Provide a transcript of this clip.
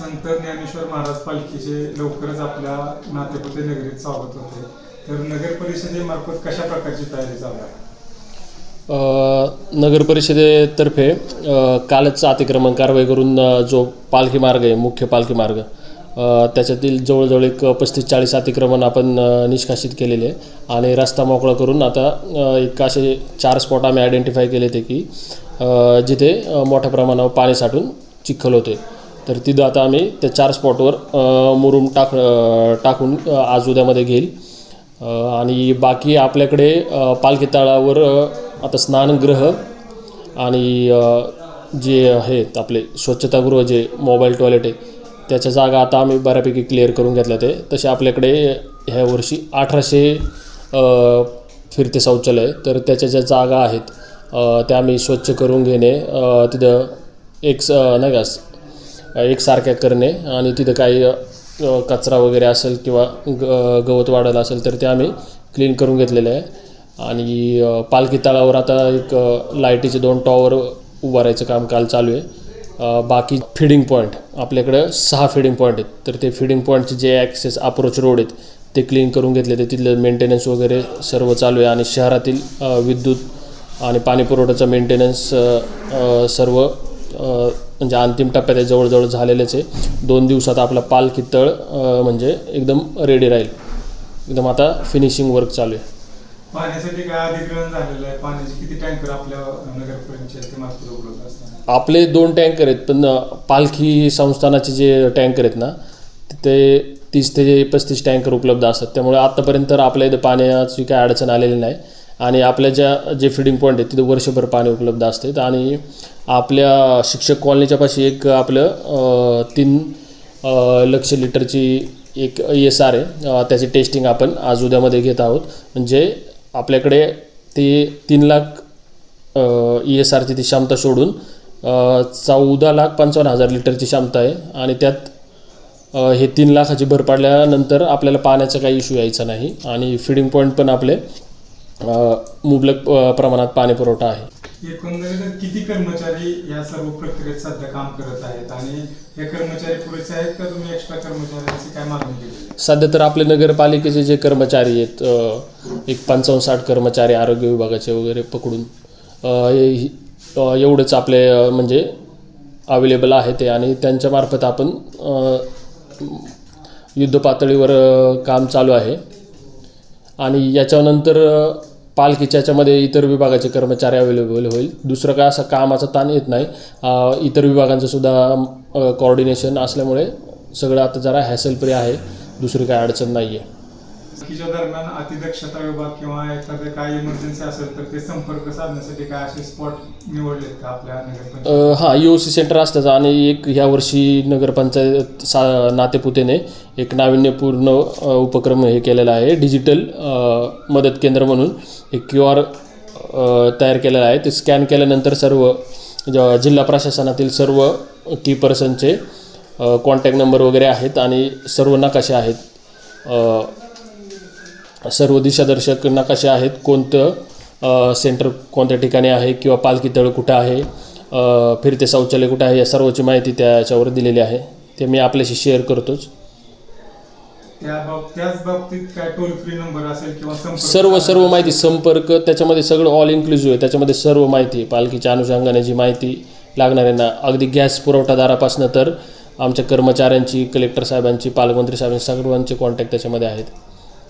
संत ज्ञानेश्वर महाराज पालखीचे लवकरच आपल्या नातेपुते नगरीत स्वागत होते. तर नगर परिषदेमार्फत कशा प्रकारची तयारी चालू आहे? नगर परिषदेतर्फे कालच अतिक्रमण कारवाई करून जो पालखी मार्ग आहे मुख्य पालखी मार्ग त्याच्यातील जवळजवळ एक पस्तीस चाळीस अतिक्रमण आपण निष्कासित केलेले आहे. आणि रस्ता मोकळा करून आता एक असे चार स्पॉट आम्ही आयडेंटिफाय केले होते की जिथे मोठ्या प्रमाणावर पाणी साठून चिखल होते. तर तिथं आता आम्ही त्या चार स्पॉटवर मुरूम टाक टाकून आज उद्यामध्ये घेईल. आणि बाकी आपल्याकडे पालखी तळावर आता स्नानगृह आणि जे आहेत आपले स्वच्छतागृह जे मोबाईल टॉयलेट आहे त्याच्या जागा आता आम्ही बऱ्यापैकी क्लिअर करून घेतल्या ते. तसे आपल्याकडे ह्या वर्षी अठराशे फिरते शौचालय तर त्याच्या ज्या जागा आहेत त्या आम्ही स्वच्छ करून घेणे तिथं एक स नाही का एकसारख्या करणे आणि तिथं काही कचरा वगैरे असेल किंवा ग गवत वाढलं असेल तर ते आम्ही क्लीन करून घेतलेलं आहे. आणि पालखी तळावर आता एक लाईटीचे दोन टॉवर उभारायचं काम काल चालू आहे. बाकी फिडिंग पॉईंट आपल्याकडं सहा फिडिंग पॉईंट आहेत. तर ते फिडिंग पॉईंटचे जे ॲक्सेस अप्रोच रोड आहेत ते क्लीन करून घेतले ते तिथलं मेंटेनन्स वगैरे सर्व चालू आहे. आणि शहरातील विद्युत आणि पाणी पुरवठ्याचा मेंटेनन्स सर्व म्हणजे अंतिम टप्प्यात आहे, जवळजवळ झालेलेच आहे. दोन दिवसात आपला पालखी तळ म्हणजे एकदम रेडी राहील. एकदम आता फिनिशिंग वर्क चालू आहे. पाण्यासाठी काय अधिग्रहण झालेलं आहे? पाण्याचे किती टँकर आपल्या उपलब्ध आपले दोन टँकर आहेत पण पालखी संस्थानाचे जे टँकर आहेत ना ते तीस ते पस्तीस टँकर उपलब्ध असतात. त्यामुळे आत्तापर्यंत तर आपल्या इथं पाण्याची काय अडचण आलेली नाही. आणि आपल्या ज्या जे फिडिंग पॉईंट आहेत तिथे वर्षभर पाणी उपलब्ध असते. आणि आपल्या शिक्षक कॉलनीच्या पाशी एक आपलं तीन लक्ष लिटरची एक ई एस आर आहे. त्याची टेस्टिंग आपण आज उद्यामध्ये घेत आहोत. म्हणजे आपल्याकडे ते तीन लाख ई एस आरची ती क्षमता सोडून चौदा लाख पंचावन्न हजार लिटरची क्षमता आहे. आणि त्यात हे तीन लाखाची भर पडल्यानंतर आपल्याला पाण्याचा काही इश्यू यायचा नाही. आणि फिडिंग पॉईंट पण आपले मुबलक प्रमाणात पाणी पुरवठा आहे. एकंदरीत किती कर्मचारी या सर्व प्रक्रियेत सध्या काम करत आहेत? आणि हे कर्मचारी पुरेसे आहेत का तुम्ही एक्स्ट्रा कर्मचाऱ्यांची काय मागणी केली? सध्या तर आपले नगरपालिकेचे जे कर्मचारी आहेत एक पंचावन्न साठ कर्मचारी आरोग्य विभागाचे वगैरे पकडून हे- एवढंच आपले म्हणजे अवेलेबल आहे ते. आणि त्यांच्यामार्फत आपण युद्ध पातळीवर काम चालू आहे. आणि याच्यानंतर पालखीच्या याच्यामध्ये इतर विभागाचे कर्मचारी अवेलेबल होईल. दुसरं काय असं कामाचा ताण येत नाही. इतर विभागांचं सुद्धा कॉर्डिनेशन असल्यामुळे सगळं आता जरा हॅसल फ्री आहे. दुसरी काय अडचण नाही आहे बाकीच्या दरम्यान अतिदक्षता विभाग किंवा एखादं काय इमर्जन्सी असेल तर ते संपर्क साधण्यासाठी काय असे स्पॉट निवडलेत का आपल्या नगर पंचायत हां यू सी सेंटर असतं आणि एक ह्या वर्षी नगरपंचायत सा नातेपुतेने एक नाविन्यपूर्ण अ, उपक्रम हे केलेला आहे. डिजिटल अ, मदत केंद्र म्हणून एक क्यू आर तयार केलेला आहे. ते स्कॅन केल्यानंतर सर्व ज- जिल्हा प्रशासनातील सर्व की पर्सनचे कॉन्टॅक्ट नंबर वगैरे आहेत आणि सर्व नकाशे आहेत. अ, सर्व दिशादर्शक नकाशे आहेत कोणतं सेंटर कोणत्या ठिकाणी आहे किंवा पालखी तळ कुठं आहे फिरते शौचालय कुठं आहे या सर्वची माहिती त्याच्यावर दिलेली आहे. ते मी आपल्याशी शेअर करतोच. त्या बाब त्याच बाबतीत काय टोल फ्री नंबर असेल किंवा संपर्क सर्व सर्व माहिती संपर्क त्याच्यामध्ये सगळं ऑल इन्क्लुझिव्ह आहे. त्याच्यामध्ये सर्व माहिती पालखीच्या अनुषंगाने जी माहिती लागणार आहे ना अगदी गॅस पुरवठादारापासून तर आमच्या कर्मचाऱ्यांची कलेक्टर साहेबांची पालकमंत्री साहेबांची सर्वांचे कॉन्टॅक्ट त्याच्यामध्ये आहेत.